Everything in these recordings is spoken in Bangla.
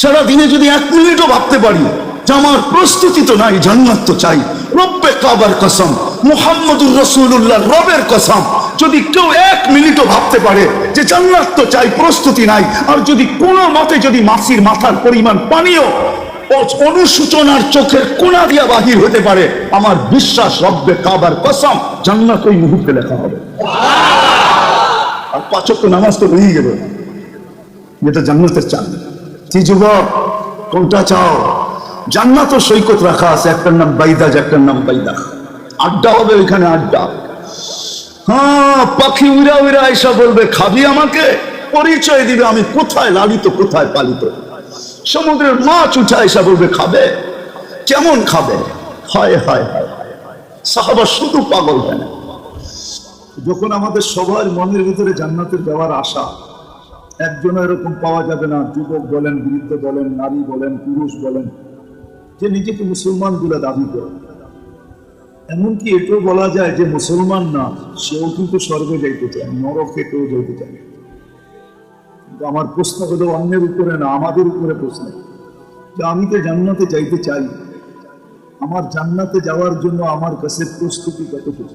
সারাদিনে যদি এক মিনিটও ভাবতে পারি যে আমার প্রস্তুতি তো নাই, জান্নাত তো চাই। রব্বে কাবার কসম, মুহাম্মদুর রসুল্লাহ রবের কসম। যদি কেউ এক মিনিটও ভাবতে পারে যে জান্নাত তো চাই, প্রস্তুতি নাই, আর যদি কোনো মতে যদি মাসির মাথার পরিমাণ পানিও অনুসূচনার চোখের কোনা দিয়া বাহির হতে পারে, আমার বিশ্বাস রব্বে কাবার কসম, জান্নাত ওই মুহূর্তে লেখা হবে। আর পাচক তো নামাজ তো রয়েই গেল। যেটা জান্নাতের চান যুবক? কোনটা চাও? জান্নাত সৈকত রাখা আছে, একটার নাম বাইদাজ, একটার নাম বাইদা আড্ডা হবে ওইখানে আড্ডা। হ্যাঁ পাখি উড়া উড়া এসা বলবে, খাবি আমাকে? পরিচয় দিবে, আমি কোথায় লালিত, কোথায় পালিত? সমুদ্রের মাছ উঠা এসা বলবে, খাবে? কেমন খাবে? হায় হায়। সাহাবা শুধু পাগল হয় না। যখন আমাদের সবার মনের ভিতরে জান্নাতের যাওয়ার আশা একজন এরকম পাওয়া যাবে না, যুবক বলেন, বৃদ্ধ বলেন, নারী বলেন, পুরুষ বলেন, যে নিজেকে মুসলমান বলে দাবি করে। এমনকি এটাও বলা যায় যে মুসলমান না, সেও কিন্তু স্বর্গে যাইতে চায়, নরকে কেউ যাইতে চায় কিন্তু আমার প্রশ্ন হলো, অন্যের উপরে না, আমাদের উপরে প্রশ্ন। যে আমি তো জান্নাতে যাইতে চাই, আমার জান্নাতে যাওয়ার জন্য আমার কাছে প্রস্তুতি কতটুকু?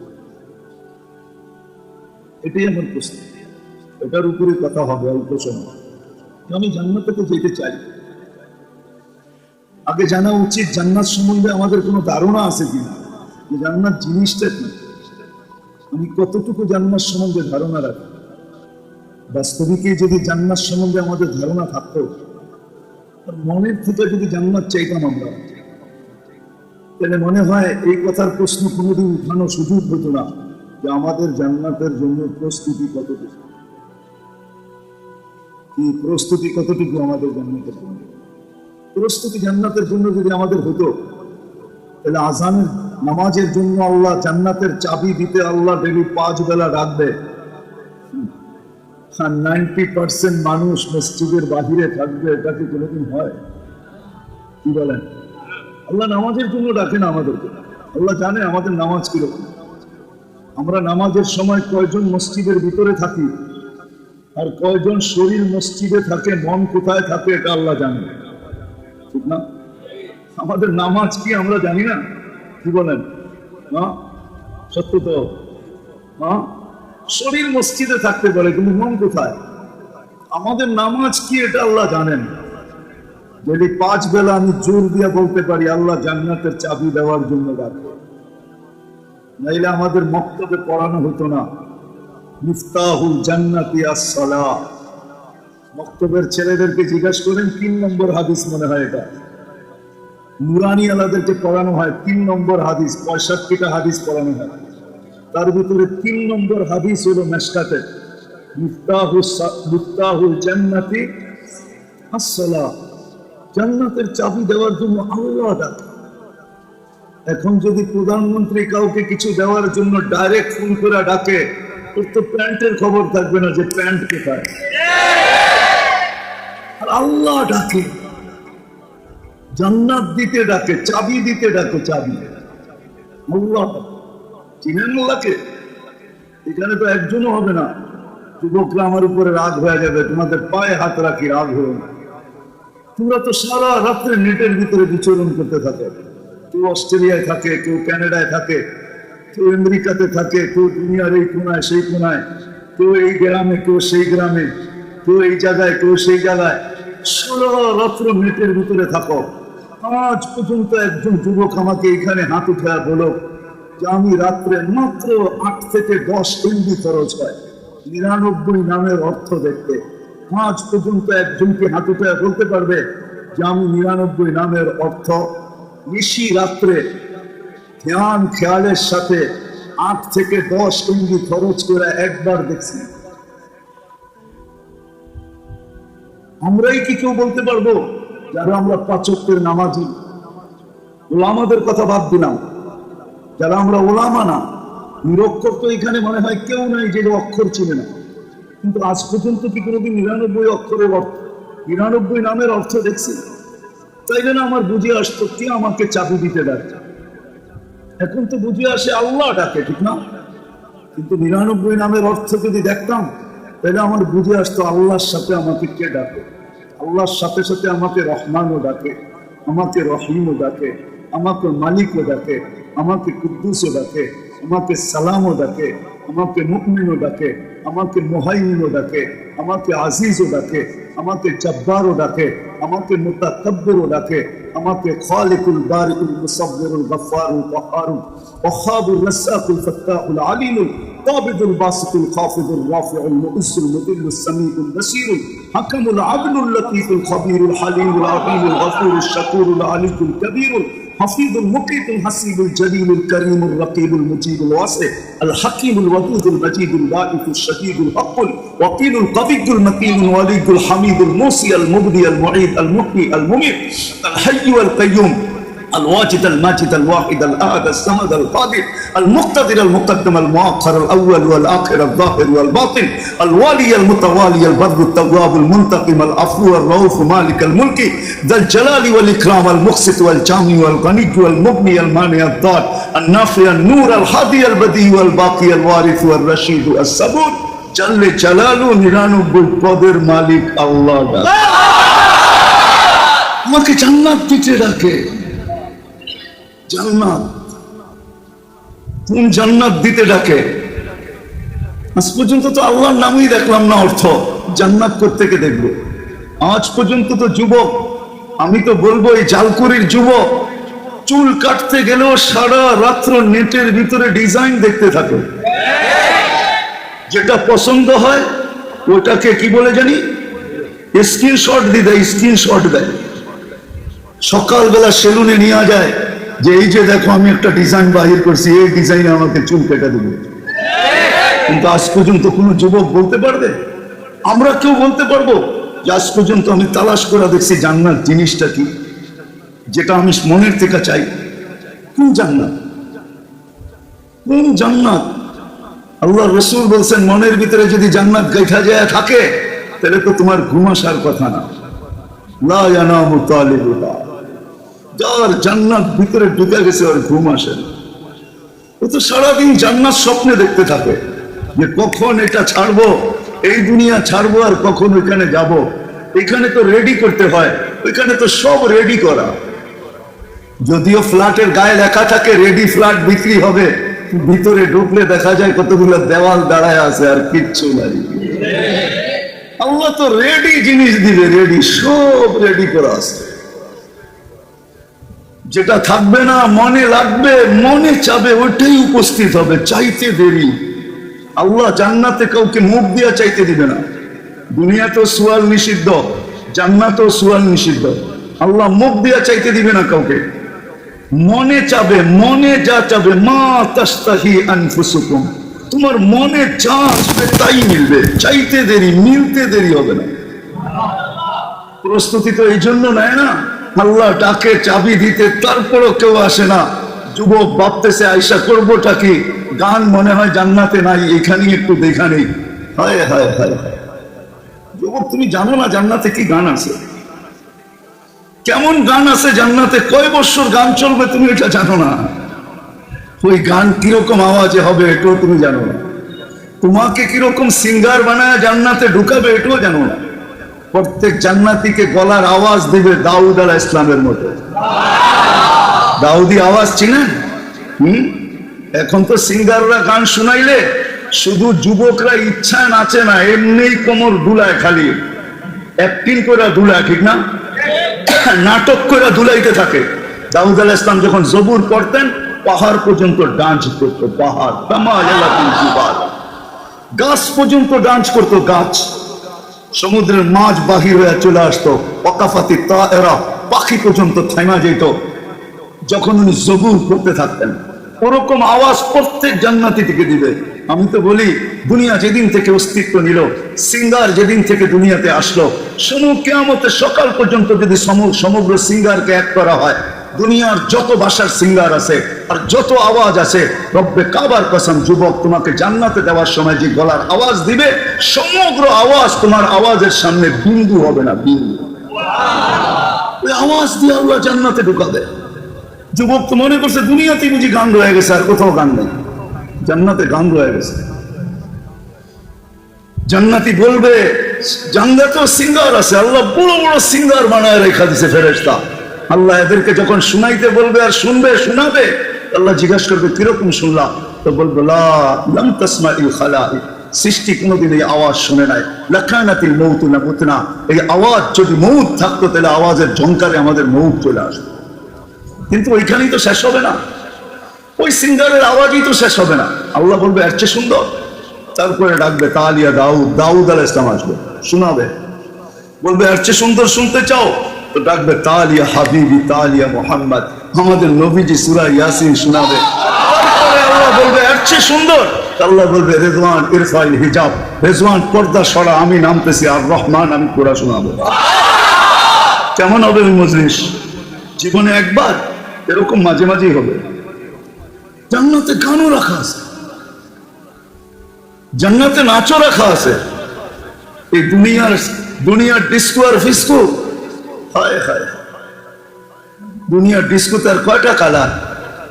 এটাই আমার প্রশ্ন। এটার উপরে কথা হবে অল্প সময়। আমি জান্নাতে তো যেতে চাই। আগে জানা উচিত জান্নাত সম্বন্ধে আমাদের কোনো ধারণা আছে কিনা? যে জান্নাত জিনিসটা কি? আমি কতটুকু জান্নাত সম্বন্ধে ধারণা রাখি? বাস্তবিকে যদি জান্নাত সম্বন্ধে আমাদের ধারণা থাকতো মনের থেকে যদি জান্নাত চাইতাম আমরা, তাহলে মনে হয় এই কথার প্রশ্ন কোনোদিন উঠানো সুযোগ হতো না যে আমাদের জান্নাতের জন্য প্রস্তুতি কতটুকু। প্রস্তুতি কতটুকু আমাদের জান্নাতের জন্য? প্রস্তুতি জান্নাতের জন্য যদি আমাদের হতো, তাহলে আজানের নামাজের জন্য আল্লাহ জান্নাতের চাবি দিতে আল্লাহ ডেলি পাঁচ বেলা ডাকবে। আর নাইনটি পার্সেন্ট মানুষ মসজিদের বাহিরে থাকবে, এটা কি কোনোদিন হয়? কি বলেন? আল্লাহ নামাজের জন্য ডাকেন আমাদেরকে। আল্লাহ জানে আমাদের নামাজ কীরকম। আমরা নামাজের সময় কয়জন মসজিদের ভিতরে থাকি? আর কয়জন শরীর মসজিদে থাকে, মন কোথায় থাকে, এটা আল্লাহ জানে। ঠিক না? আমাদের নামাজ কি আমরা জানি না? কি বলেন? সত্য তো? শরীর মসজিদে থাকতে পারে কিন্তু মন কোথায়? আমাদের নামাজ কি এটা আল্লাহ জানেন। যদি পাঁচ বেলা আমি জোর দিয়ে বলতে পারি, আল্লাহ জান্নাতের চাবি দেওয়ার জন্য ডাকবে নাইলে আমাদের মক্তবে পড়ানো হতো না। ছেলেদেরকে জিজ্ঞাসা করেন, তিন নম্বর হাদিস মনে হয় এটা? নুরানি আলাদেরকে পড়ানো হয়, তিন নম্বর হাদিস, পঁয়ষট্টিটা হাদিস পড়ানো হয়। তার ভিতরে তিন নম্বর হাদিস হলো মেসকাতে জান্নাতের চাবি দেওয়ার জন্য আল্লাহ এখন যদি প্রধানমন্ত্রী কাউকে কিছু দেওয়ার জন্য ডাইরেক্ট ফোন করে ডাকে তো প্যান্টের খবর থাকবে না যে প্যান্ট কোথায়? আর আল্লাহ ডাকে। জান্নাত দিতে ডাকে, চাবি দিতে ডাকে, চাবি। আল্লাহ চিনেন আল্লাহকে? এখানে তো একজনও হবে না। যুবকরা আমার উপরে রাগ হয়ে যাবে, তোমাদের পায়ে হাত রাখি, রাগ হলো না। তোমরা তো সারা রাত্রে নেটের ভিতরে বিচরণ করতে থাকো। কেউ অস্ট্রেলিয়ায় থাকে, কেউ কানাডায় থাকে। কেউ আমেরিকাতে থাকে, কেউ দুনিয়ার এই কোনায়, সেই কোনায়, কেউ এই গ্রামে, কেউ সেই গ্রামে, কেউ এই জায়গায়, কেউ সেই জায়গায়। সারা রাত্র নেটের ভিতরে থাকো। আজ পর্যন্ত একজন যুবক আমাকে এখানে হাত উঠে বলো যে আমি রাত্রে মাত্র আট থেকে দশ এমবি খরচ হয়। নিরানব্বই নামের অর্থ দেখতে। আজ পর্যন্ত একজনকে হাত উঠে বলতে পারবে যে আমি নিরানব্বই নামের অর্থ। নিশি রাত্রে ধ্যান, খেয়ালের সাথে আট থেকে দশ এমবি খরচ করে একবার দেখছি। আমরাই কি কেউ বলতে পারব? যারা আমরা পাচকের নামাজি। ওলামাদের কথা বাদ দিলাম। যারা আমরা ওলামা না, নিরক্ষর তো এখানে মনে হয় কেউ নাই যে অক্ষর চিনে না। কিন্তু আজ পর্যন্ত কি কোনোদিন নিরানব্বই অক্ষরের অর্থ, নিরানব্বই নামের অর্থ দেখছি? তাই জন্য আমার বুঝে আসতো কে আমাকে চাবি দিতে ডাকে এখন তো বুঝে আসে আল্লাহ ডাকে, ঠিক না? কিন্তু নিরানব্বই নামের অর্থ যদি দেখতাম, তাহলে আমার বুঝে আসতো আল্লাহর সাথে আমাকে কে ডাকে? আল্লাহর সাথে সাথে আমাকে রহমানও ডাকে, আমাকে রহিমও ডাকে, আমাকে মালিকও ডাকে, আমাকে কুদ্দুসও ডাকে, আমাকে সালামও ডাকে, আমাকে মুকমিনও ডাকে, আমাকে মোহাইমিনও ডাকে, আমাকে আজিজও ডাকে, আমাকে জব্বারও ডাকে, আমাকে মুতাকব্বিরও ডাকে منظمات خالق البارئ المصبر الغفار القهار وخاب الرساق الفتاح العليم القابض الباسط الخافض الرافع المؤس المذل السميع البصير حكم العدل اللطيف الخبير الحليم العظيم الغفور الشكور العلي الكبير حفيظ المقيت الحسيب الجليل الكريم الرقيب المجيب الواسع الحكيم الودود المجيد البائث الشديد الحق الوكيل القوي المتين الولي الحميد الموصي المبدي المعيد المحيي المميت الحي والقيوم الواجد الماجد الواحد الأحد الصمد القادر المقتدر المقدم المؤخر الأول والآخر الظاهر والباطن الوالي المتوالي البر التواب المنتقم العفو الرؤوف مالك الملك ذا الجلال والإكرام المقسط والجامع والغني والمبني المانع الضار النافع النور الهادي البديع والباقي الوارث والرشيد الصبور جل جلاله নিরানব্বই পদের মালিক আল্লাহ আমাকে জান্নাত দিতে ডাকে জান্নাত। কোন জান্নাত দিতে ডাকে? আজ পর্যন্ত তো আল্লাহর নামই দেখলাম না অর্থ। জান্নাত থেকে দেখব? আজ পর্যন্ত তো যুবক, আমি তো বলব এই জালকুরির যুবক, চুল কাটতে গেলেও সারা রাত্র নেটের ভিতরে ডিজাইন দেখতে থাকে। যেটা পছন্দ হয়, ওটাকে কি বলে জানি? স্ক্রিনশট দিয়ে দেয়, স্ক্রিনশট দেয়। সকালবেলা সেলুনে নিয়ে যায় যে এই যে দেখো আমি একটা ডিজাইন বাহির করছি, এই ডিজাইনে আমাকে চুল কেটে দেবো। কিন্তু আজ পর্যন্ত কোনো যুবক বলতে পারবে? আমরা কেউ বলতে পারব? যে আজ পর্যন্ত আমি তালাশ করে দেখছি জান্নাত জিনিসটা কি? যেটা আমি মনের থেকে চাই। কোন জান্নাত? কোন জান্নাত? আল্লাহ রসুল বলছেন, মনের ভিতরে যদি জান্নাত গাইঠা যায় থাকে, তাহলে তো তোমার ঘুম আসার কথা না। লা ইয়ানামু তালিবুহা যার জান্নাত ভিতরে ঢুকে গেছে ওর ঘুম আসে। ও তো সারাদিন জান্নাত স্বপ্নে দেখতে থাকে যে কখন এটা ছাড়বো, এই দুনিয়া ছাড়বো আর কখন ওইখানে যাব। এখানে তো রেডি করতে হয়, ওইখানে তো সব রেডি করা। যদিও ফ্ল্যাটের গায়ে লেখা থাকে রেডি ফ্ল্যাট বিক্রি হবে, ভিতরে ঢুকলে দেখা যায় কতগুলো দেওয়াল দাঁড়ায় আছে আর কিচ্ছু নাই। আল্লাহ তো রেডি জিনিস দিবে রেডি সব রেডি করা আছে। যেটা থাকবে না, মনে লাগবে, মনে চাবে, ওইটাই উপস্থিত হবে, চাইতে দেরি। আল্লাহ জান্নাতে কাউকে মুখ দিয়া চাইতে দিবে না। দুনিয়াতেও সুয়াল নিষিদ্ধ, জান্নাতেও সুয়াল নিষিদ্ধ। আল্লাহ মুখ দিয়া চাইতে দিবে না কাউকে। মনে চাবে, মনে যা চাবে, মা তাস্তাহি আনফুসুকুম। তোমার মনে যা আসবে, তাই মিলবে। চাইতে দেরি, মিলতে দেরি হবে না। প্রস্তুতি তো এই জন্য নেয় না। আল্লাহ ডাকে, চাবি দিতে, তারপরও কেউ আসে না। যুবক ভাবতেছে আইসা করবোটা কি? গান মনে হয় জান্নাতে নাই, এখানেই একটু দেখা নেই। হায় হায় হায়। যুবক, তুমি জানো না জান্নাতে কি গান আছে? কেমন গান আছে জান্নাতে? কয় বছর গান চলবে তুমি এটা জানো না। ওই গান কীরকম আওয়াজে হবে এটাও তুমি জানো না। তোমাকে কীরকম সিঙ্গার বানায় জান্নাতে ঢুকাবে এটাও জানো না। প্রত্যেক জান্নাতিকে গলার আওয়াজ দিবে দাউদ আলাহ ইসলামের মতো। দাউদি আওয়াজ চিনেন হুম? এখন তো সিঙ্গাররা গান শুনাইলে শুধু যুবকরা ইচ্ছায় নাচে না এমনি কোমর দুলায় খালি। অ্যাক্টিং করে দুলায়, ঠিক না? নাটক করে দুলাইতে থাকে। দাউদ আলাহ ইসলাম যখন জবুর করতেন পাহাড় পর্যন্ত ডান্স করতো, পাহাড় গাছ পর্যন্ত ডান্স করতো, গাছ। সমুদ্রের মাছ বাহির হয়ে চলে আসতো। অকাফাতি তা এরা পাখি পর্যন্ত থেমা যেত। যখন উনি জবুর করতে থাকতেন, ওরকম আওয়াজ প্রত্যেক জান্নাতি থেকে দিবে। আমি তো বলি, দুনিয়া যেদিন থেকে অস্তিত্ব নিল, সিঙ্গার যেদিন থেকে দুনিয়াতে আসলো সমু কেয়ামতের সকাল পর্যন্ত যদি সম- সমগ্র সিঙ্গারকে এক করা হয় দুনিয়ার যত ভাষার সিঙ্গার আছে, আর যত আওয়াজ আছে, রব্বে কাবার কসম, যুবক তোমাকে জান্নাতে দেওয়ার সময় যে গলার আওয়াজ দিবে, সমগ্র আওয়াজ তোমার আওয়াজের সামনে বিন্দু হবে না, বিন্দু। আওয়াজ দিয়ে আল্লাহ জান্নাতে ঢুকাবে। যুবক তো মনে করছে দুনিয়াতে বুঝি গান রয়ে গেছে, আর কোথাও গান নেই। জান্নাতে গান রয়ে গেছে। জান্নাতি বলবে জান্নাতেও সিঙ্গার আছে, আল্লাহ বড় বড় সিঙ্গার বানায় রেখা দিছে ফেরেশতা। আল্লাহ এদেরকে যখন শুনাইতে বলবে আর শুনবে, শোনাবে, আল্লাহ জিজ্ঞাসা করবে, কীরকম শুনলাম? তো বলব, লা, লাম তাসমাইল খালাইক। সৃষ্টি কোনোদিন এই আওয়াজ শুনে নাই। লাখানাতিল মৌত না এই আওয়াজ যদি মৌত থাকতো, তাহলে আওয়াজের ঝঙ্কারে আমাদের মৌত চলে আসতো। কিন্তু ওইখানেই তো শেষ হবে না। ওই সিঙ্গারের আওয়াজই তো শেষ হবে না। আল্লাহ বলবে, এর চেয়ে সুন্দর। তারপরে ডাকবে, তালিয়া দাউদ দাউদ আল ইসলাম আসবে। শোনাবে। বলবে, এর চেয়ে সুন্দর শুনতে চাও? তো ডাকবে তালিয়া হাবিবি, তালিয়া মোহাম্মদ। আমাদের নবীজি সুরা ইয়াসিন শোনাবে। বলবে, এর চেয়ে সুন্দর। আল্লাহ বলবে, রেজওয়ান ইরফাইল হিজাব। রেজওয়ান পর্দা সরা, আমি নামতেছি আর রহমান, আমি শোনাবো। কেমন হবে জীবনে একবার এরকম মাঝে মাঝেই হবে। জান্নাতে গানও রাখা আছে। জান্নাতে নাচও রাখা আছে। এই দুনিয়ার দুনিয়ার ডিস্কো আর ফিস্কো দুনিয়ার ডিস্কোতে আর কয়টা কালার?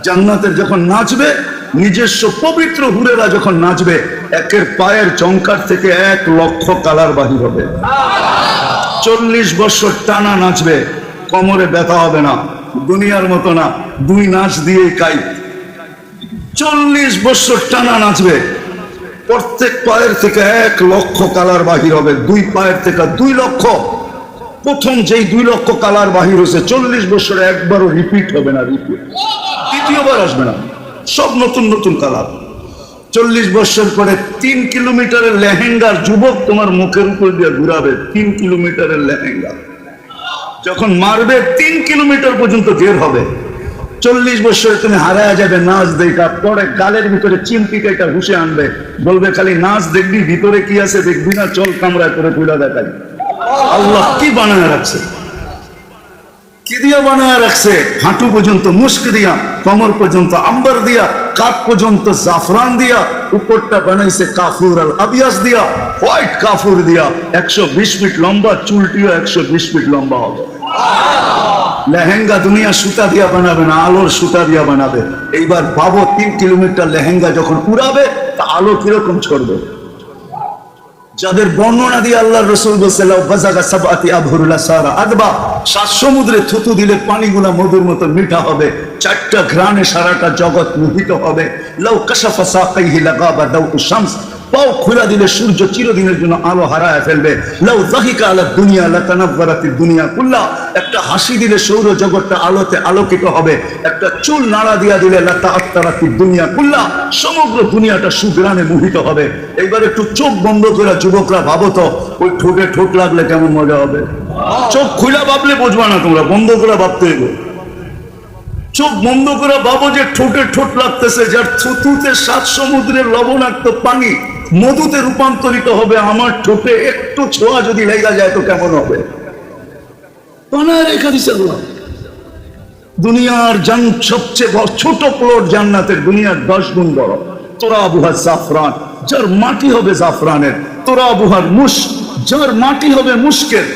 জান্নাতের যখন নাচবে, নিজস্ব পবিত্র হুরেরা যখন নাচবে, একের পায়ের চঙ্কার থেকে এক লক্ষ কালার বাহির হবে। চল্লিশ বছর টানা নাচবে, কোমরে ব্যথা হবে না, দুনিয়ার মতো না, দুই নাচ দিয়েই কাই। চল্লিশ বছর টানা নাচবে, প্রত্যেক পায়ের থেকে এক লক্ষ কালার বাহির হবে, দুই পায়ের থেকে দুই লক্ষ। প্রথম যেই দুই লক্ষ কালার বাহির হয়েছে, চল্লিশ বছরে একবারও রিপিট হবে না রিপিট দ্বিতীয়বার আসবে না। সব নতুন নতুন কালার। চল্লিশ বছর পরে তিন কিলোমিটারের লেহেঙ্গার যুবক তোমার মুখের উপর দিয়ে ঘুরাবে, তিন কিলোমিটারের লেহেঙ্গা। যখন মারবে, তিন কিলোমিটার পর্যন্ত বের হবে। চল্লিশ বছরে তুমি হারায় যাবে, নাচ দেখা। পরে গালের ভিতরে চিমটিকাইটা ঘুষে আনবে। বলবে, খালি নাচ দেখবি, ভিতরে কি আছে দেখবি না, চল কামড়া করে তুলে দেখাই। আল্লাহ কি বানায় রাখছে? কি দিয়া বানায় রাখছে? হাঁটু পর্যন্ত মুস্ক দিয়া, কমর পর্যন্ত আম্বার দিয়া কাপ পর্যন্ত জাফরান দিয়া, উপরটা বানাইছে কাফুর আল আবিয়াস দিয়া, হোয়াইট কাফুর দিয়া। একশো বিশ ফিট লম্বা, চুলটিও একশো বিশ ফিট লম্বা হবে। লেহেঙ্গা দুনিয়া সুতা দিয়া বানাবে না, আলোর সুতা দিয়া বানাবে। এইবার ভাবো তিন কিলোমিটার লেহেঙ্গা যখন উড়াবে, তা আলো কীরকম ছড়বে? যাদের বর্ণনা দিয়ে আল্লাহ রসুল আদবা। সাত সমুদ্রে থুতু দিলে পানিগুলা মধুর মতো মিঠা হবে। চারটা ঘ্রাণে সারাটা জগৎ মোহিত হবে। লাউ কাশাফা সাকাইহি লাগাবা দাউ শামস। পাও খুলা দিলে সূর্য চিরদিনের জন্য আলো হারায় ফেলবে। লাউ জাহিকা আলা দুনিয়া লাতানাব্বারাতি দুনিয়া কুল্লা। একটা হাসি দিলে সৌর জগৎটা আলোতে আলোকিত হবে। একটা চুল নাড়া দিয়া দিলে লাতা আত্মারাতি দুনিয়া কুল্লা। সমগ্র দুনিয়াটা সুগ্রানে মোহিত হবে। এইবার একটু চোখ বন্ধ করে যুবকরা ভাবো তো, ওই ঠোঁটে ঠোঁট লাগলে কেমন মজা হবে? চোখ খুলা ভাবলে বুঝবা না তোমরা, বন্ধ করে ভাবতে হবে চোখ বন্ধ করে ভাবো যে ঠোঁটে ঠোঁট লাগতেছে, যার থুতুতে সাত সমুদ্রের লবণাক্ত পানি। মধুতে রূপান্তরিত হবে আমার ঠোঁটে। একটু ছোঁয়া যদি লেগা যায় তো কেমন হবে? দুনিয়ার জান সবচেয়ে ছোট প্লট জান্নাতের দুনিয়ার দশ গুণ বড়। তোরা আবুহার জাফরান, যার মাটি হবে জাফরানের। তোরা আবুহার মুশ, যার মাটি হবে মুস্কের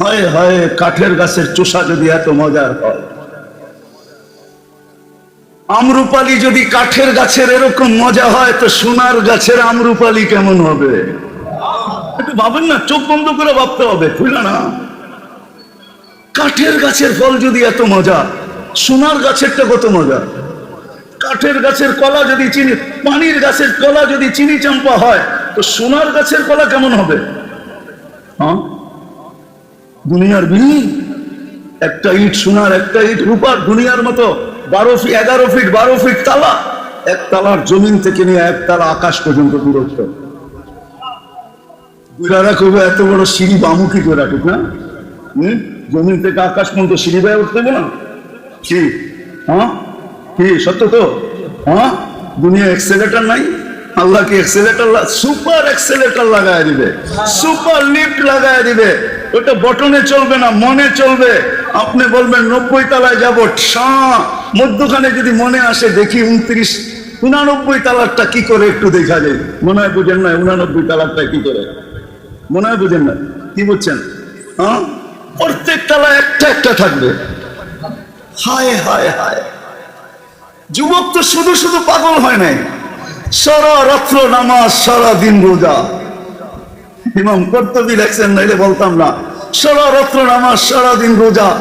হায় হায়, কাঠের গাছের চোষা যদি এত মজার হয়। আমরুপালি যদি কাঠের গাছের এরকম মজা হয়, তো সোনার গাছের আমরুপালি কেমন হবে? একটু ভাবেন না, চোখ বন্ধ করে ভাবতে হবে খুলে না কাঠের গাছের ফল যদি এত মজা, সোনার গাছেরটা কত মজা? কাঠের গাছের কলা যদি চিনি, পানির গাছের কলা যদি চিনি চাম্পা হয়, তো সোনার গাছের কলা কেমন হবে? হ্যাঁ? দুনিয়ার বিল্ডিং একটা ইট সোনার, একটা ইট রূপার দুনিয়ার মতো। বারো ফিট এগারো ফিট, বারো ফিট তালা। এক তালার জমিন থেকে নিয়ে এক তালা আকাশ পর্যন্ত দূরত্ব। বুড়ারা করবে এত বড় সিঁড়ি বামু কি করে রাখুক না হম? জমিন থেকে আকাশ পর্যন্ত সিঁড়ি বেয়ে উঠতে হবে না? কি হ্যাঁ? কি, সত্য তো? হ্যাঁ? দুনিয়া এক্সেলেটার নাই। আল্লাহ কি এক্সেলেটার সুপার এক্সেলেটার লাগায় দিবে। সুপার লিফট লাগায় দিবে। ওটা বটনে চলবে না, মনে চলবে। আপনি বলবেন, নব্বই তালায় যাব। মধ্যখানে যদি মনে আসে, দেখি উনত্রিশ, উনানব্বই তালারটা কি করে একটু দেখা যায়। মনে হয় বুঝেন না উনানব্বই তালারটা কি করে? মনে হয় বুঝেন না কি বলছেন হ্যাঁ প্রত্যেক তালা একটা একটা থাকবে। হায় হায় হায়। যুবক তো শুধু শুধু পাগল হয় নাই। সারা রাত্র নামাজ, সারা দিন রোজা। ইমাম কর্তবী লেখছেন, নাইলে বলতাম না। সারা রাত্র নামাজ সারাদিন রোজা।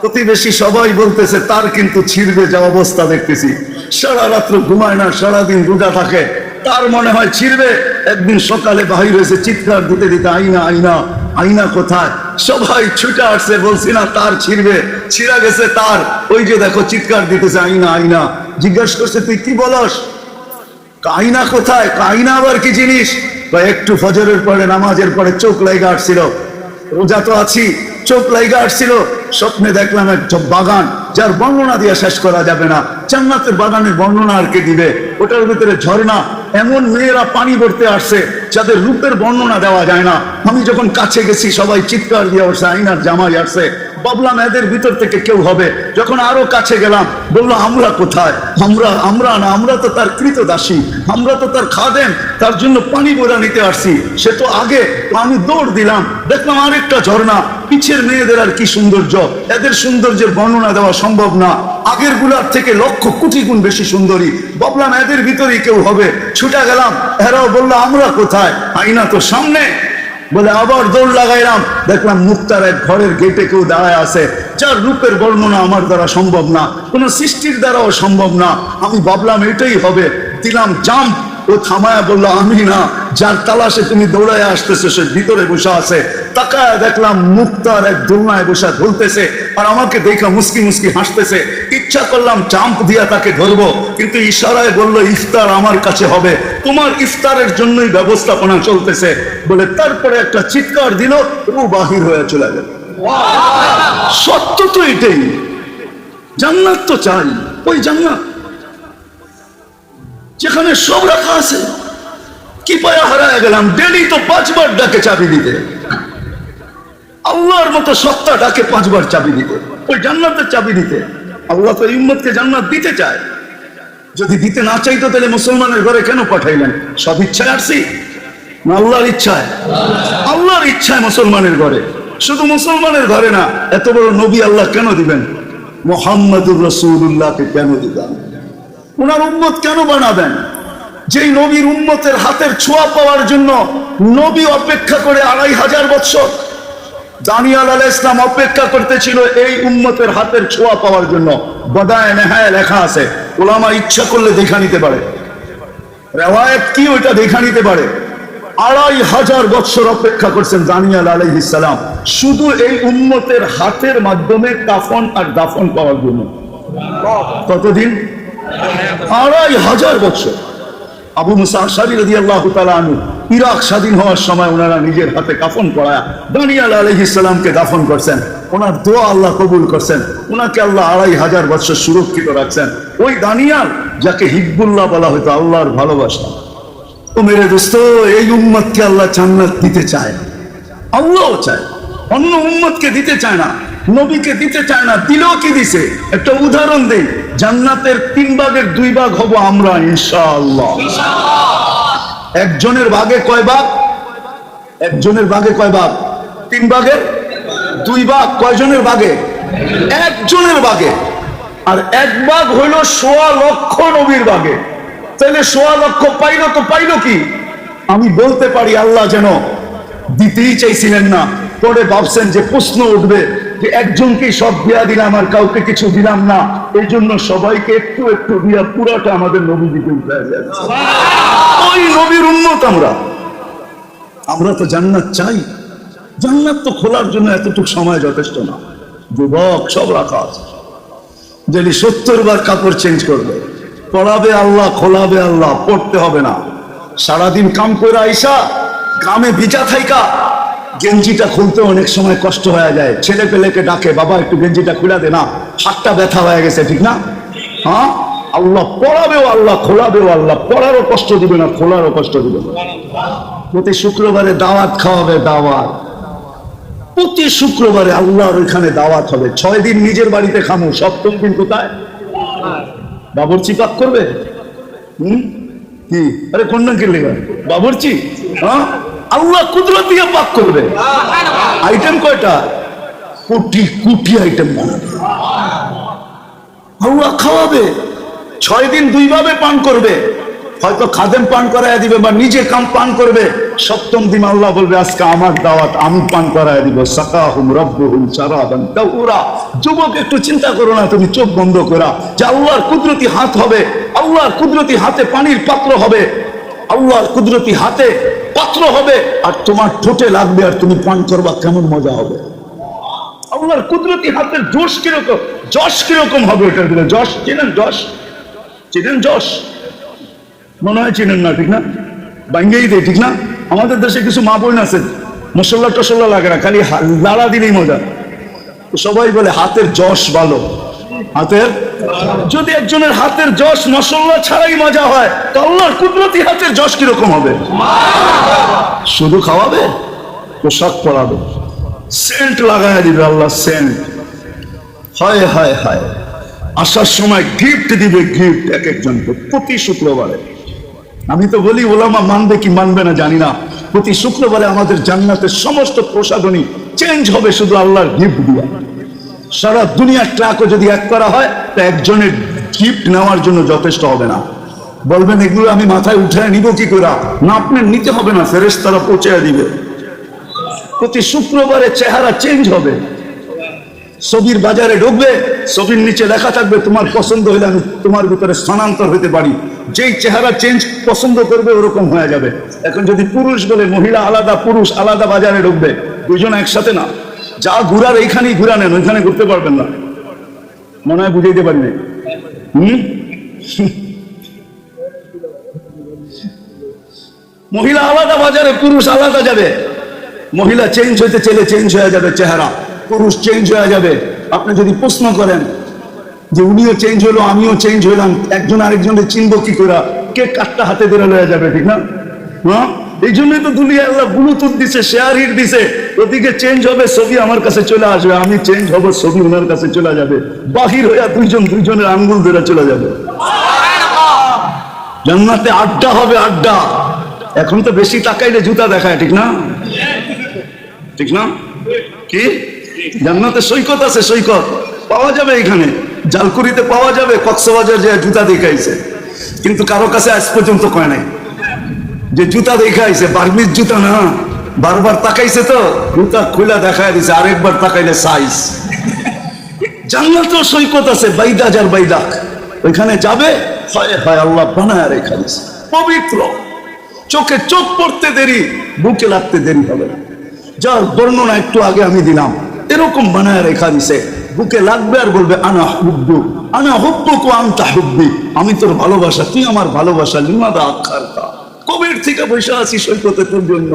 প্রতিবেশী সবাই বলতেছে, তার কিন্তু ছিড়বে যা অবস্থা দেখতেছি। সারা রাত্র ঘুমায় না সারাদিন রোজা থাকে। তার মনে হয় ছিড়বে। একদিন সকালে বাহির হয়েছে, চিৎকার দিতে দিতে আইনা আইনা আইনা কোথায়? সবাই ছুটে আসছে, বলছি না, তার ছিড়বে। ছিঁড়া গেছে তার। ওই যে দেখো, চিৎকার দিতেছে আইনা আইনা জিজ্ঞাসা করছে, তুই কি বলস? কাইনা কোথায়? কাহিনা আবার কি জিনিস? বা একটু ফজরের পরে নামাজের পরে চোখ লাইগা আসছিল রোজা তো আছি, চোখ লাইগা আসছিল স্বপ্নে দেখলাম এক বাগান, যার বর্ণনা দিয়ে শেষ করা যাবে না। জান্নাতের বাগানের বর্ণনা আর কে দিবে? ওটার ভিতরে ঝর্ণা, এমন মেয়েরা পানি ভরতে আসছে, যাদের রূপের বর্ণনা দেওয়া যায় না। আমি যখন কাছে গেছি, সবাই চিৎকার দিয়ে উঠছে আইনার জামাই আসছে। ভাবলাম এদের ভিতর থেকে কেউ হবে। যখন আরও কাছে গেলাম, বলল, আমরা কোথায়? আমরা আমরা না, আমরা তো তার কৃত দাসী আমরা তো তার খাদেন তার জন্য পানি বোরা নিতে আসছি। সে তো আগে আমি দৌড় দিলাম। দেখলাম আরেকটা ঝর্ণা। পিছের মেয়েদের আর কি সৌন্দর্য। এদের সৌন্দর্যের বর্ণনা দেওয়া সম্ভব না। আগেরগুলার থেকে লক্ষ কোটি গুণ বেশি সুন্দরী। ভাবলাম এদের ভিতরেই কেউ হবে। ছুটে গেলাম, এরাও বলল, আমরা কোথায়? আইনা তো সামনে। বলে, আবার দৌড় লাগাইলাম। দেখলাম মুক্তার এক ঘরের গেটে কেউ দাঁড়ায় আছে। যার রূপের বর্ণনা আমার দ্বারা সম্ভব না। কোনো সৃষ্টির দ্বারাও সম্ভব না। আমি ভাবলাম, এটাই হবে। দিলাম জাম্প। ও থামায়া বলল আমি না যার তালাশে তুমি দৌড়ায় আসতেছে, সে ভিতরে বসে আছে। তাকায় দেখলাম মুক্তার এক দোলনায় বসে ধরতেছে আর আমাকে দেখা মুসকি মুসকি হাসতেছে। ইচ্ছা করলাম জাম্প দিয়া তাকে ধরবো, কিন্তু ইশারায় বলল, ইফতার আমার কাছে হবে। তোমার ইফতারের জন্যই ব্যবস্থাপনা চলতেছে। বলে তারপরে একটা চিৎকার দিল ও বাহির হয়ে চলে গেল। সত্য তো এটাই। জান্নাত তো চাই। ওই জান্নাত? যেখানে সব রাখা আছে। কি পায়া হারায় গেলাম, ডেলি তো পাঁচবার ডাকে চাবি দিতে আল্লাহর মতো সত্তা ডাকে পাঁচবার চাবি দিতে ওই জান্নাতের চাবি দিতে। আল্লাহ তো ইম্মতকে জান্নাত দিতে চায়। যদি দিতে না চাইতো, তাহলে মুসলমানের ঘরে কেন পাঠাইলেন? সব ইচ্ছায় আসছি না, আল্লাহর ইচ্ছায়। আল্লাহর ইচ্ছায় মুসলমানের ঘরে। শুধু মুসলমানের ঘরে না, এত বড় নবী আল্লাহ কেন দিবেন? মোহাম্মদুর রসুল্লাহকে কেন দিবেন? ওনার উম্মত কেন বানাবেন? যেই নবীর উম্মতের হাতের ছোঁয়া পাওয়ার জন্য নবী অপেক্ষা করে আড়াই হাজার বৎসর। দানিয়াল আল ইসলাম অপেক্ষা করতেছিল এই উম্মতের হাতের ছোঁয়া পাওয়ার জন্য। বদায় নেহায় লেখা আছে ওলামা ইচ্ছা করলে দেখা নিতে পারে। রেওয়ায়ত কি ওইটা দেখা নিতে পারে? আড়াই হাজার বৎসর অপেক্ষা করছেন দানিয়াল আলাইহিস সালাম। শুধু এই উম্মতের হাতের মাধ্যমে কাফন আর দাফন পাওয়ার জন্য। কতদিন? আড়াই হাজার বছর আবু মুসা ইরাক স্বাধীন হওয়ার সময় ওনারা নিজের হাতে কাফন পড়ায় দানিয়াল আলহিসামকে দাফন করছেন, ওনার দোয়া আল্লাহ কবুল করছেন, ওনাকে আল্লাহ আড়াই হাজার বছর সুরক্ষিত রাখছেন। ওই দানিয়াল, যাকে হিব্বুল্লাহ বলা হতো, আল্লাহর ভালোবাসা। ও মেরে দোস্ত, এই উম্মতকে আল্লাহ জান্নাত দিতে চায় আল্লাহ চায়, অন্য উম্মতকে দিতে চায় না। নবীকে দিতে চায় না দিলেও কি দিছে? একটা উদাহরণ দেই, জান্নাতের তিন ভাগের দুই ভাগ হব আমরা, ইনশাআল্লাহ। একজনের ভাগে কয় ভাগ? একজনের ভাগে কয় ভাগ? তিন ভাগের দুই ভাগ, কয়জনের ভাগে? একজনের ভাগে। আর এক ভাগ হইল সোয়া লক্ষ নবীর ভাগে। তাহলে সোয়া লক্ষ পাইল তো পাইল কি? আমি বলতে পারি আল্লাহ যেন দিতেই চাইছিলেন না, পরে ভাবছেন যে প্রশ্ন উঠবে। একজনকে সব দিয়া দিলাম আর কাউকে কিছু দিলাম না, এই জন্য সবাইকে একটু একটু দিয়া পুরাটা আমাদের নবী দিকে উঠে ওই নবীর উন্নত আমরা। আমরা তো জান্নাত চাই। জান্নাত তো খোলার জন্য এতটুকু সময় যথেষ্ট না। যুবক, সব রাখা আছে। যদি সত্তর বার কাপড় চেঞ্জ করবে, পড়াবে আল্লাহ, খোলাবে আল্লাহ, পড়তে হবে না। সারাদিন কাম করে আইসা গ্রামে ভিজা থাইকা গেঞ্জিটা খুলতে অনেক সময় কষ্ট হয়ে যায়। ছেলে পেলেকে ডাকে, বাবা, একটু গেঞ্জিটা খুলে দে। না, হাতটা ব্যথা হয়ে গেছে, ঠিক না? হ্যাঁ? আল্লাহ পড়াবেও, আল্লাহ খোলাবেও, আল্লাহ পড়ারও কষ্ট দিবে না, খোলারও কষ্ট দিবে না। প্রতি শুক্রবারে দাওয়াত খাওয়াবে দাওয়াত। প্রতি শুক্রবারে আল্লাহর ওইখানে দাওয়াত হবে। ছয় দিন নিজের বাড়িতে খামো সপ্তম দিন কোথায়? বাবরচি পাক করবে? হুম? কি? আরে কন্যা কে লেগা। বাবরচি? হ্যাঁ? আল্লাহ কুদরত দিয়ে পাক করবে। আইটেম কয়টা? কোটি কোটি আইটেম বানাবে। আল্লাহ খাওয়াবে। ছয় দিন দুই ভাবে পান করবে। হয়তো খাদেম পান করায় দিবে বা নিজে কাম পান করবে। সপ্তম দিন আল্লাহ বলবে আজকে আমার দাওয়াত আমি পান করায় দিব। সাকাহুম রব্বুহুম সারাবান তাউরা যুবক একটু চিন্তা করো না তুমি চোখ বন্ধ করা। যে আল্লাহর কুদরতি হাত হবে আল্লাহর কুদরতি হাতে পানির পাত্র হবে। আল্লাহর কুদরতি হাতে পাত্র হবে। আর তোমার ঠোঁটে লাগবে আর তুমি পান করবা কেমন মজা হবে? আল্লাহর কুদরতি হাতের জোশ কীরকম? যশ কীরকম হবে ওটার ভিতরে? যশ চেনেন যশ চেনেন যশ মনে হয় চেনেন না ঠিক না? বাঙ্গেই দেয় ঠিক না? আমাদের দেশে কিছু মা বোন আছে মশলা টসল্লা লাগে না খালি লাড়া দিলেই মজা। সবাই বলে হাতের যশ ভালো। হাতের যদি একজনের হাতের যশ মশলা ছাড়াই মজা হয়, তো আল্লাহর কুদরতি হাতের যশ কীরকম হবে? শুধু খাওয়াবে? পোশাক পরাবে? সেন্ট লাগায় দিবে আল্লাহ, সেন্ট। হায় হায় হায়। আসার সময় গিফট দিবে, গিফট এক একজনকে প্রতি শুক্রবারে। আমি তো বলি, ওলামা মানবে কি মানবে না জানি না। প্রতি শুক্রবারে আমাদের জান্নাতের সমস্ত প্রসাধনী চেঞ্জ হবে শুধু আল্লাহর গিফট দিয়া। সারা দুনিয়ার ট্রাকও যদি এক করা হয়, তা একজনের গিফট নেওয়ার জন্য যথেষ্ট হবে না। বলবেন, এগুলো আমি মাথায় উঠে নিব কি করে? না, আপনার নিতে হবে না ফেরেস তারা পৌঁছে দিবে। প্রতি শুক্রবারে চেহারা চেঞ্জ হবে। ছবির বাজারে ঢুকবে, ছবির নিচে লেখা থাকবে, তোমার পছন্দ হলে আমি তোমার ভিতরে স্থানান্তর হতে পারি। যেই চেহারা চেঞ্জ পছন্দ করবে, ওরকম হয়ে যাবে। এখন যদি পুরুষ বলে, মহিলা আলাদা, পুরুষ আলাদা বাজারে ঢুকবে। দুজন একসাথে না। যা ঘুরার এইখানেই ঘুরা নেন, ওইখানে ঘুরতে পারবেন না। মনে হয় বুঝাইতে পারিনি হুম? মহিলা আলাদা বাজারে, পুরুষ আলাদা যাবে। মহিলা চেঞ্জ হইতে চলে চেঞ্জ হয়ে যাবে চেহারা, পুরুষ চেঞ্জ হয়ে যাবে। আপনি যদি প্রশ্ন করেন যে উনিও চেঞ্জ হলো, আমিও চেঞ্জ হইলাম, একজন আরেকজনের চিনব কি করে, কে কাঠটা হাতে ধরে লয়ে যাবে, ঠিক না? হ্যাঁ? এই জন্যই তো দুনিয়া আল্লাহ ব্লুটুথ দিছে শেয়ার হিট দিছে। ওদিকে চেঞ্জ হবে, ছবি আমার কাছে চলে আসবে। আমি চেঞ্জ হব, ছবি ওনার কাছে চলে যাবে। বাহির হইয়া দুইজন দুইজনের আঙ্গুল ধরে চলে যাবে। জান্নাতে আড্ডা হবে, আড্ডা। এখন তো বেশি তাকাইলে জুতা দেখায়, ঠিক না? ঠিক না? কি? জান্নাতে সৈকত আছে, সৈকত। পাওয়া যাবে এখানে। জালকুড়িতে পাওয়া যাবে, কক্সবাজার যে জুতা দেখাইছে। কিন্তু কারও কাছে আজ পর্যন্ত কয় নাই। যে জুতা দেখাইছে বার্মির জুতা না? বারবার তাকাইছে তো। জুতা খুলে দেখায় দিছে, আরেকবার তাকাইলে সাইজ জান্নাতেও সৈকত আছে, বাইদা যার বাইদাক। ওইখানে যাবে, হয় হয় আল্লাহ বানায় রেখা দিছে। পবিত্র। চোখে চোখ পড়তে দেরি, বুকে লাগতে দেরি হবে। যার বর্ণনা একটু আগে আমি দিলাম, এরকম বানায় রেখা দিছে। বুকে লাগবে আর বলবে, আনা হুব্বু আনা হুব্বু কো আনতা হুব্বি। আমি তোর ভালোবাসা, তুই আমার ভালোবাসা, লিমাদা আখার কবির থেকে বসে আছি সৈকতে তোর জন্য।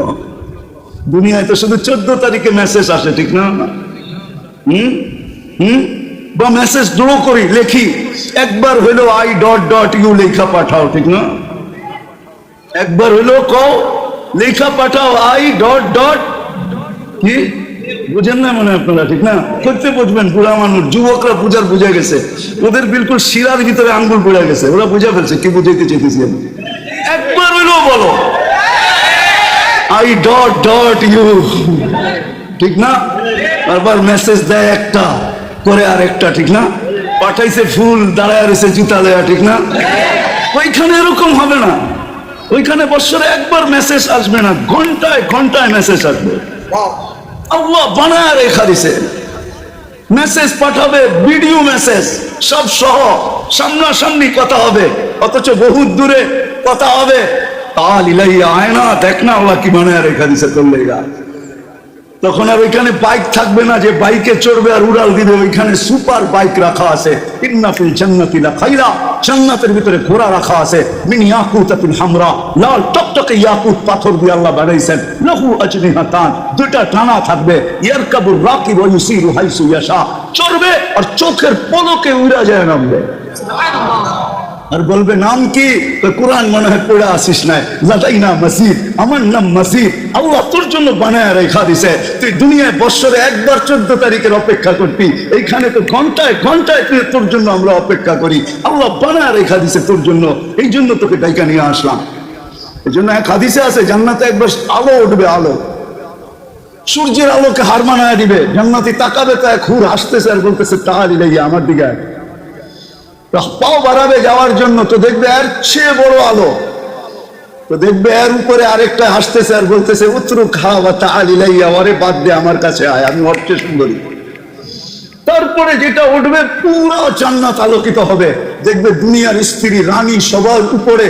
দুনিয়ায় তো শুধু চোদ্দ তারিখে মেসেজ আসে, ঠিক না? হুম? হুম? বা মেসেজ ড্র করি, লেখি। একবার হইল আই ডট ডট ইউ লেখা পাঠাও, ঠিক না? একবার হইল কও, লেখা পাঠাও আই ডট ডট কি? বুঝেন না মনে আপনারা, ঠিক না? করতে বুঝবেন, বুড়া মানুষ, যুবকরা বুঝার বুঝে গেছে। ওদের বিলকুল শিরার ভিতরে আঙ্গুল পড়ে গেছে, ওরা বুঝে ফেলছে, কি বুঝাইতে চেয়েছি আমি। একবার বলো। আই ডট ডট ইউ ঠিক না? বারবার মেসেজ দেয় একটা, করে আর একটা ঠিক না? পাঠাইছে ফুল, দাঁড়ায় রয়েছে জুতা দেয়া, ঠিক না? ওইখানে এরকম হবে না। ওইখানে বছরে একবার মেসেজ আসবে না, ঘন্টায় ঘন্টায় মেসেজ আসবে। আল্লাহ বানায় রেখা দিছে। মেসেজ পাঠাবে ভিডিও মেসেজ সব সহ, সামনাসামনি কথা হবে। অথচ বহুত দূরে কথা হবে। তাল ইলাইয়া আয় না দেখ না আল্লাহ কি বানায় রেখা দিছে তোর লেগা তখন আর ওইখানে বাইক থাকবে না যে বাইকে চড়বে আর উড়াল দিবে ওইখানে সুপার বাইক রাখা আছে ইন্নাফিল জান্নাতি লা খাইরা জান্নাতের ভিতরে ঘোড়া রাখা আছে মিন ইয়াকুতাতিল হামরা লাল টকটকে ইয়াকুত পাথর দিয়ে আল্লাহ বানাইছেন লাহু আজনিহাতান দুইটা টানা থাকবে ইয়ারকাবুর রাকিব ওয়া ইউসিরু হাইসু ইয়াশা চড়বে আর চোখের পলকে উড়া যায় নামবে আর বলবে, নাম কি? কোরআন মনে হয় পড়ে আসিস নাই। লাদাই না মসজিদ আমার নাম মসজিদ আল্লাহ তোর জন্য বানায় রেখা দিছে। তুই দুনিয়ায় বৎসরে একবার চোদ্দ তারিখের অপেক্ষা করবি। এইখানে তো ঘন্টায় ঘন্টায় তুই তোর জন্য আমরা অপেক্ষা করি। আল্লাহ বানায় রেখা দিছে তোর জন্য। এই জন্য তোকে ডাইকা নিয়ে আসলাম। এই জন্য এক হাদিসে আছে, জান্নাতে একবার আলো উঠবে, আলো। সূর্যের আলোকে হার মানায় দিবে। জান্নাতি তাকাবে তো এক হুর হাসতেছে আর বলতেছে তাহারি লেগে আমার দিকে। পাও বাড়াবে যাওয়ার জন্য তো দেখবে আর চেয়ে বড় আলো। তো দেখবে এর উপরে আরেকটা হাসতেছে আর বলতেছে উত্তরু খা বা তা আলিলাইয়া ওরে বাদ দে আমার কাছে আয় আমি অর্থে সুন্দরী। তারপরে যেটা উঠবে পুরো জান্নাত আলোকিত হবে। দেখবে দুনিয়ার স্ত্রী রানী সবার উপরে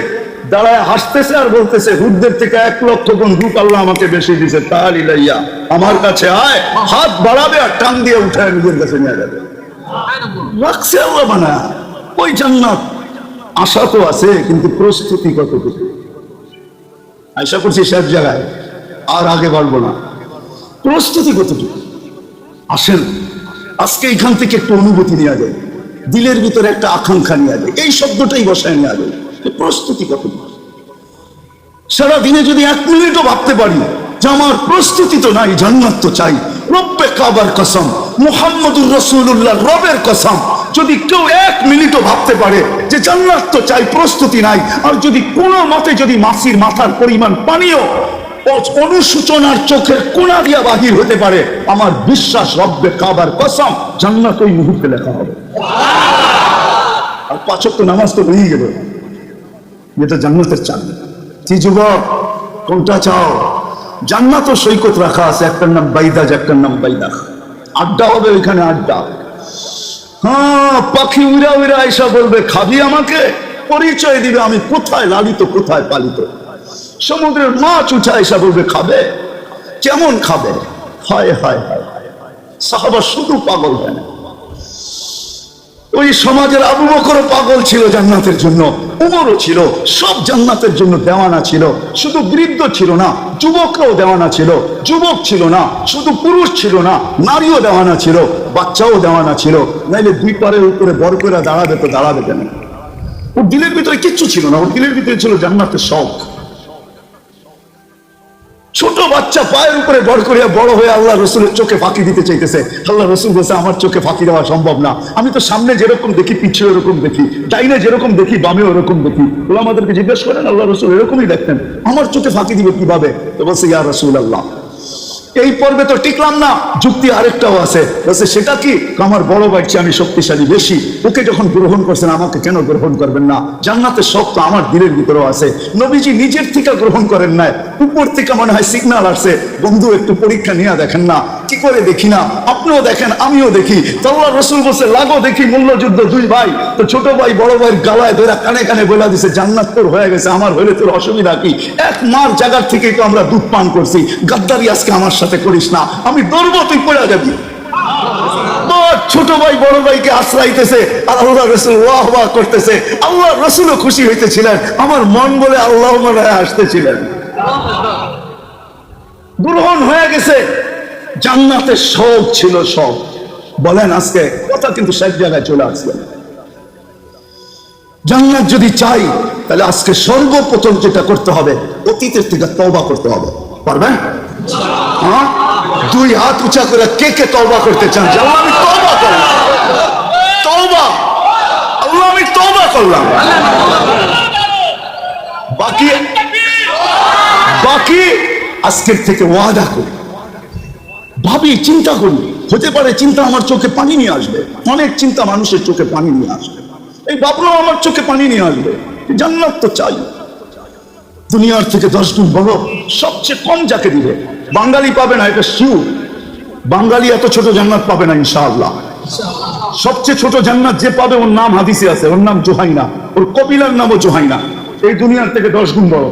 দাঁড়ায় হাসতেছে আর বলতেছে হুদদের থেকে এক লক্ষ গুণ রূপ আল্লাহ আমাকে বেশি দিছে তাহলে লাইয়া আমার কাছে আয় হাত বাড়াবে আর টান দিয়ে উঠায় নিজের কাছে নিয়ে যাবে। রাখছে আল্লাহ ওই জান্নাত আশা তো আছে, কিন্তু প্রস্তুতি কতটুকু? আশা করছি সব জায়গায়, আর আগে বাড়বো না। প্রস্তুতি কতটুকু? আসেন, আজকে এখান থেকে একটু অনুভূতি নেওয়া যায়। দিলের ভিতরে একটা আকাঙ্ক্ষা নেওয়া যায়। এই শব্দটাই বসায় নেওয়া যায় প্রস্তুতি কতটুকু? সারা দিনে যদি এক মিনিটও ভাবতে পারি যে আমার প্রস্তুতি তো নাই, জান্নাত তো চাই রব্বে কাবার কসম, মুহাম্মদুর রসুল্লাহ রবের কসম। যদি কেউ এক মিনিটও ভাবতে পারে যে জান্নাত তো চাই, প্রস্তুতি নাই, আর যদি কোনো মতে যদি মাসির মাথার পরিমাণ পানিও অনুসূচনার চোখের কোনা দিয়া বাহির হতে পারে, আমার বিশ্বাস রব্বে কাবার কসম, জান্নাত ওই মুহূর্তে লেখা হবে। আর পাচক তো নামাজ তো হয়েই গেল। যেটা জান্নাতের চান কি যুবক, কোনটা চাও? জান্নাত ও সৈকত রাখা আছে, একটার নাম বাইদাজ, একটার নাম বাইদাখ আড্ডা হবে ওইখানে আড্ডা। হ্যাঁ পাখি উড়া উড়া এসা বলবে, খাবি আমাকে? পরিচয় দিবে, আমি কোথায় লালিত, কোথায় পালিত? সমুদ্রের মাছ উঠা এসা বলবে, খাবে? কেমন খাবে? হায় হায় হায়। সাহাবা শুধু পাগল হয় না। ওই সমাজের আবু বকরও পাগল ছিল জান্নাতের জন্য, উমরও ছিল, সব জান্নাতের জন্য দেওয়ানা ছিল। শুধু বৃদ্ধ ছিল না, যুবকরাও দেওয়ানা ছিল, যুবক ছিল না, শুধু পুরুষ ছিল না, নারীও দেওয়ানা ছিল, বাচ্চাও দেওয়ানা ছিল। নাইলে দুই পারের উপরে বড় করে দাঁড়াবে তো দাঁড়াবে কেন? ওর দিলের ভিতরে কিচ্ছু ছিল না, ওর দিলের ভিতরে ছিল জান্নাতের শখ। ছোট বাচ্চা পায়ের উপরে বড় করিয়া বড় হয়ে আল্লাহ রসুলের চোখে ফাঁকি দিতে চাইতেছে। আল্লাহ রসুল বলছে, আমার চোখে ফাঁকি দেওয়া সম্ভব না। আমি তো সামনে যেরকম দেখি পিছিয়ে ওরকম দেখি, ডাইনে যেরকম দেখি, বামে ওরকম দেখি। ওরা আমাদেরকে জিজ্ঞেস করেন, আল্লাহ রসুল এরকমই দেখতেন। আমার চোখে ফাঁকি দিবে কীভাবে? তো বলছে, ইয়া রসুল আল্লাহ এই পর্বে তো টিকলাম না। যুক্তি আরেকটাও আছে। সেটা কি? আমার বড় ভাই আমি শক্তিশালী বেশি, ওকে যখন গ্রহণ করছেন, আমাকে কেন গ্রহণ করবেন না? জান্নাতের শখ তো আমার দিলের ভিতরেও আছে। নবীজি নিজের থেকে গ্রহণ করেন নাই। উপর থেকে মনে হয় সিগনাল আসছে। বন্ধু, একটু পরীক্ষা নিয়ে দেখেন না। কি করে দেখি না? আপনিও দেখেন, আমিও দেখি। তাল্লাহ রসুল বলছে, লাগো দেখি মূল্যযুদ্ধ দুই ভাই। তো ছোট ভাই বড় ভাইয়ের গালায় ধরে কানে কানে বলে দিছে, জান্নাত তোর হয়ে গেছে, আমার হলে তোর অসুবিধা কি? এক মার জায়গার থেকে তো আমরা দুধ পান করছি। গাদ্দারি আজকে আমার সাথে করিস না, আমি দৌড়বো তুই পড়ে যাবি। ছোট ভাই, বড় ভাইকে আশ্রাইতেছে আর আল্লাহ রসুল ওয়াহ ওয়াহ করতেছে। আল্লাহ রসুলও খুশি হইতেছিলেন, আমার মন বলে আল্লাহ মনে আসতেছিলেন। হয়ে গেছে, জান্নাতের শখ ছিল সব। বলেন আজকে, কথা কিন্তু শেষ জায়গায় চলে আসলেন জান্নাত যদি চাই, তাহলে আজকে সর্বপ্রথম যেটা করতে হবে, অতীতের থেকে তবা করতে হবে। পারবেন হ্যাঁ? দুই হাত উঁচা করে কে কে তওবা করতে চান? আমি তওবা করলাম। তওবা। আল্লাহ আমি তওবা করলাম। বাকি? বাকি? আজকের থেকে ওয়াদা করি। ভাবি, চিন্তা করি। হতে পারে চিন্তা আমার চোখে পানি নিয়ে আসবে। অনেক চিন্তা মানুষের চোখে পানি নিয়ে আসবে। এই ভাবনাও আমার চোখে পানি নিয়ে আসবে। জান্নাত তো চাই। দুনিয়ার থেকে দশ গুণ বড়, সবচেয়ে কম যাকে দিবে। বাঙালি পাবে না, এটা শিউ বাঙালি এত ছোট জান্নাত পাবে না, ইনশাআল্লাহ। সবচেয়ে ছোট জান্নাত যে পাবে, ওর নাম হাদিসে আছে, ওর নাম জোহাইনা। ওর কপিলার নামও জোহাইনা। এই দুনিয়ার থেকে দশ গুণ বড়।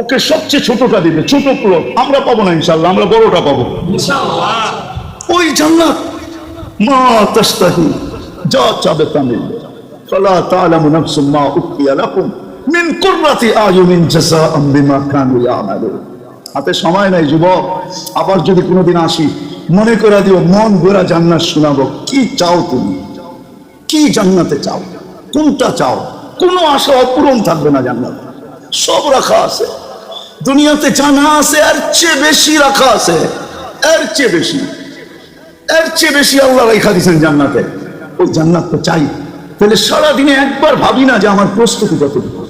ওকে সবচেয়ে ছোটটা দিবে, ছোট প্লট আমরা পাবো না ইনশাল্লাহ আমরা বড়টা পাবো। ওই জান্নাত। মা তাস্তাহি যা চাবে তামিল মিলবে। ফলা তালামু মা মিন কুররাতি আয়ুমিন জাযাআম বিমা কানু ইয়ামালুন। হাতে সময় নাই, যুবক। আবার যদি কোনোদিন আসি, মনে করে দিও, মন গোরা জান্নাত শোনাব। কি চাও তুমি? কি জান্নাতে চাও? কোনটা চাও? কোনো আশা অপূরণ থাকবে না জান্নাত। সব রাখা আছে। দুনিয়াতে জানা আছে, এর চেয়ে বেশি রাখা আছে। এর চেয়ে বেশি। এর চেয়ে বেশি আল্লাহ রেখা দিয়েছেন জান্নাতে। ওই জান্নাত তো চাই। তাহলে সারাদিনে একবার ভাবি না যে আমার প্রস্তুতি যতটুকু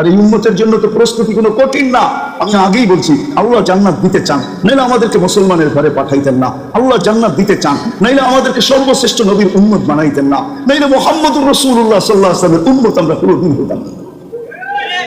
আর এই উন্মতের জন্য তো প্রস্তুতি কোনো কঠিন না। আমি আগেই বলছি, আল্লাহ জান্নাত দিতে চান, নাইলে আমাদেরকে মুসলমানের ঘরে পাঠাইতেন না। আল্লাহ জান্নাত দিতে চান, নাইলে আমাদেরকে সর্বশ্রেষ্ঠ নবীর উন্মত বানাইতেন না। নাইলে মোহাম্মদুর রসুল্লাহ সাল্লাহ আসলামের উন্মত আমরা কোনোদিন হতাম না।